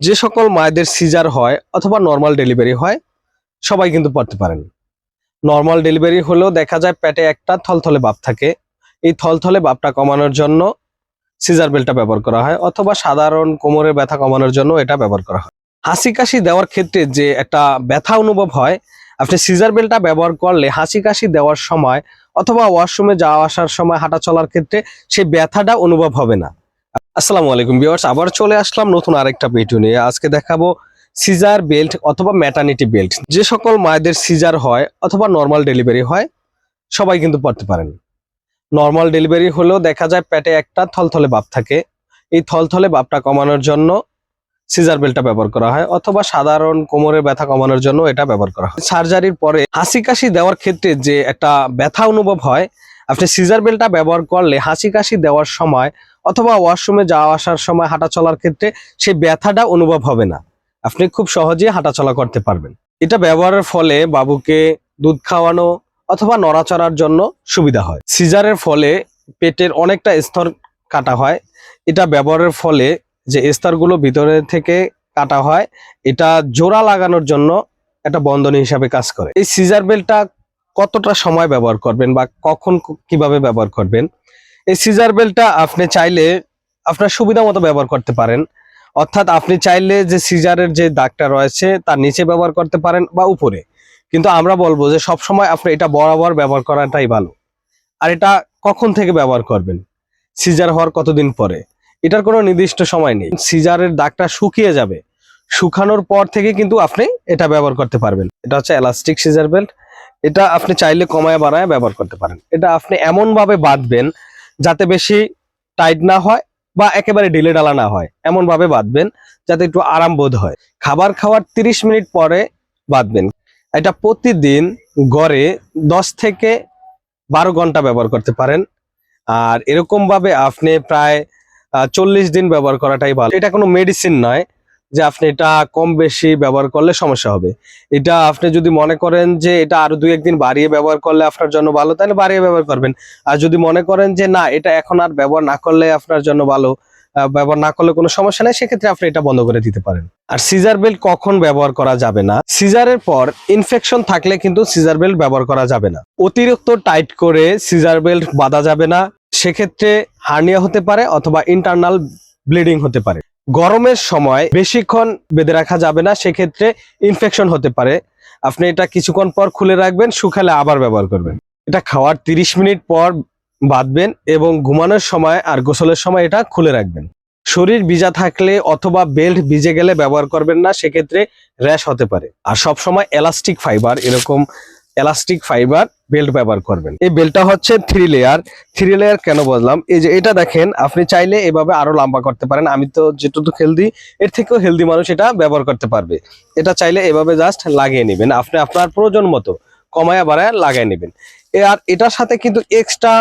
যে সকল মায়েদের সিজার হয় অথবা নর্মাল ডেলিভারি হয়, সবাই কিন্তু পড়তে পারেন। নর্মাল ডেলিভারি হলেও দেখা যায় পেটে একটা থলথলে বাপ থাকে। এই থলথলে বাপটা কমানোর জন্য সিজার বেলটা ব্যবহার করা হয় অথবা সাধারণ কোমরের ব্যথা কমানোর জন্য এটা ব্যবহার করা হয়। হাসি কাশি দেওয়ার ক্ষেত্রে যে একটা ব্যথা অনুভব হয়, আপনি সিজার বেলটা ব্যবহার করলে হাসি কাশি দেওয়ার সময় অথবা ওয়াশরুমে যাওয়া আসার সময় হাঁটা চলার ক্ষেত্রে সেই ব্যথাটা অনুভব হবে না। আসসালামু আলাইকুম ভিউয়ার্স, আবার চলে আসলাম নতুন আরেকটা ভিডিও নিয়ে। আজকে দেখাবো সিজার বেল্ট অথবা ম্যাটার্নিটি বেল্ট। যে সকল মায়েদের সিজার হয় অথবা নর্মাল ডেলিভারি হয়, সবাই কিন্তু পড়তে পারেন। নর্মাল ডেলিভারি হলেও দেখা যায় পেটে একটা থলথলে ভাব থাকে। এই থলথলে ভাবটা কমানোর জন্য সিজার বেলটা ব্যবহার করা হয়, অথবা সাধারণ কোমরের ব্যথা কমানোর জন্য এটা ব্যবহার করা হয়। সার্জারির পরে হাসি কাশি দেওয়ার ক্ষেত্রে যে একটা ব্যথা অনুভব হয় আপনি সিজার বেলটা ব্যবহার করলে হাসি কাশি দেওয়ার সময় অথবা ওয়াশরুমে যাওয়া আসার সময় হাঁটা চলার ক্ষেত্রে সেই ব্যথাটা অনুভব হবে না। আপনি খুব সহজেই হাঁটাচলা করতে পারবেন। এটা ব্যবহারের ফলে বাবুকে দুধ খাওয়ানো অথবা নড়াচড়ার জন্য সুবিধা হয়। সিজারের ফলে পেটের অনেকটা স্তর কাটা হয়। এটা ব্যবহারের ফলে যে স্তরগুলো ভিতরে থেকে কাটা হয়, এটা জোড়া লাগানোর জন্য একটা বন্ধনী হিসাবে কাজ করে। এই সিজার বেলটা কতটা সময় ব্যবহার করবেন বা কখন কীভাবে ব্যবহার করবেন? এই সিজার বেলটা আপনি চাইলে আপনার সুবিধা মতো ব্যবহার করতে পারেন। অর্থাৎ আপনি চাইলে যে সিজারের যে দাগটা রয়েছে, তার নিচে ব্যবহার করতে পারেন বা উপরে। কিন্তু আমরা বলব যে সব সময় আপনি এটা বরাবর ব্যবহার করাটাই ভালো। আর এটা কখন থেকে ব্যবহার করবেন? সিজার হওয়ার কতদিন পরে? এটার কোনো নির্দিষ্ট সময় নেই। সিজারের দাগটা শুকিয়ে যাবে। শুকানোর পর থেকে কিন্তু আপনি এটা ব্যবহার করতে পারবেন। এটা হচ্ছে এলাস্টিক সিজার বেল্ট এটা আপনি চাইলে কমায় বাড়ায় ব্যবহার করতে পারেন। এটা আপনি এমন ভাবে বাঁধবেন যাতে বেশি টাইট না হয় বা একেবারে ঢিলে ডালা না হয়। এমন ভাবে বাঁধবেন যাতে একটু আরাম বোধ হয়। খাবার খাওয়ার 30 মিনিট পরে বাঁধবেন। এটা প্রতিদিন গড়ে দশ থেকে বারো ঘণ্টা ব্যবহার করতে পারেন। আর এরকম ভাবে আপনি প্রায় চল্লিশ দিন ব্যবহার করাটাই ভালো। এটা কোনো মেডিসিন নয়। যে আপনি এটা কম বেশি ব্যবহার করলে সমস্যা হবে। এটা আপনি যদি মনে করেন যে এটা আরও দুই একদিন বাড়িয়ে ব্যবহার করলে আপনার জন্য ভালো, তাহলে বাড়িয়ে ব্যবহার করবেন। আর যদি মনে করেন যে না, এটা এখন আর ব্যবহার না করলে আপনার জন্য ভালো ব্যবহার না করলে কোনো সমস্যা নেই, সেক্ষেত্রে আপনি এটা বন্ধ করে দিতে পারেন। আর সিজার বেল্ট কখন ব্যবহার করা যাবে না? সিজারের পর ইনফেকশন থাকলে কিন্তু সিজার বেল্ট ব্যবহার করা যাবে না। অতিরিক্ত টাইট করে সিজার বেল্ট বাঁধা যাবে না। সেক্ষেত্রে হার্নিয়া হতে পারে অথবা ইন্টারনাল ব্লিডিং হতে পারে। গরমের সময় বেশিক্ষণ বেঁধে রাখা যাবে না, সেক্ষেত্রে ইনফেকশন হতে পারে। আপনি এটা কিছুক্ষণ পর খুলে রাখবেন, শুকালে আবার ব্যবহার করবেন। এটা খাওয়ার 30 মিনিট পর বাঁধবেন এবং ঘুমানোর সময় আর গোসলের সময় এটা খুলে রাখবেন। শরীর ভিজা থাকলে অথবা বেল্ট ভিজে গেলে ব্যবহার করবেন না, সেক্ষেত্রে র্যাশ হতে পারে। আর সব সময় এলাস্টিক ফাইবার, এরকম এলাস্টিক ফাইবার বেল্ট ব্যবহার করবেন। এই বেল্টটা হচ্ছে থ্রি লেয়ার থ্রি লেয়ার কেন বললাম এই যে এটা দেখেন, আপনি চাইলে এভাবে আরও লম্বা করতে পারেন। আমি তো যেটুকু হেলদি এর থেকেও হেলদি মানুষ এটা ব্যবহার করতে পারবে। এটা চাইলে এভাবে জাস্ট লাগিয়ে নেবেন। আপনি আপনার প্রয়োজন মতো কমায়া বাড়ায় লাগিয়ে নেবেন। আর এটার সাথে কিন্তু এক্সট্রা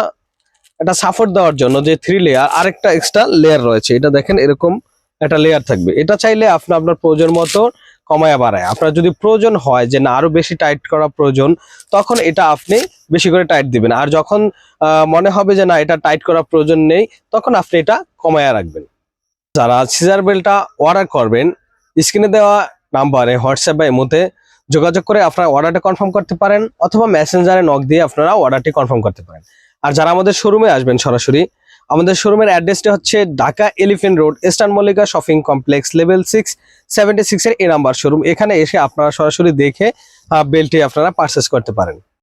একটা সাপোর্ট দেওয়ার জন্য যে থ্রি লেয়ার আরেকটা এক্সট্রা লেয়ার রয়েছে। এটা দেখেন, এরকম একটা লেয়ার থাকবে। এটা চাইলে আপনি আপনার প্রয়োজন মতো কমায়া বাড়ায়। আপনার যদি প্রয়োজন হয় যে না, আরও বেশি টাইট করা প্রয়োজন, তখন এটা আপনি বেশি করে টাইট দিবেন। আর যখন মনে হবে যে না, এটা টাইট করা প্রয়োজন নেই, তখন আপনি এটা কমায়া রাখবেন। যারা সিজার বেলটা অর্ডার করবেন স্ক্রিনে দেওয়া নাম্বারে হোয়াটসঅ্যাপ বা এমোতে যোগাযোগ করে আপনারা অর্ডারটা কনফার্ম করতে পারেন, অথবা মেসেঞ্জারে নক দিয়ে আপনারা অর্ডারটি কনফার্ম করতে পারেন। আর যারা আমাদের শোরুমে আসবেন সরাসরি আমাদের শোরুমের অ্যাড্রেসটা হচ্ছে Dhaka elephant road, eastern Mallika shopping complex, level six seventy সিক্সের এ নাম্বার শোরুম। এখানে এসে আপনারা সরাসরি দেখে বেলটি আপনারা পারচেস করতে পারেন।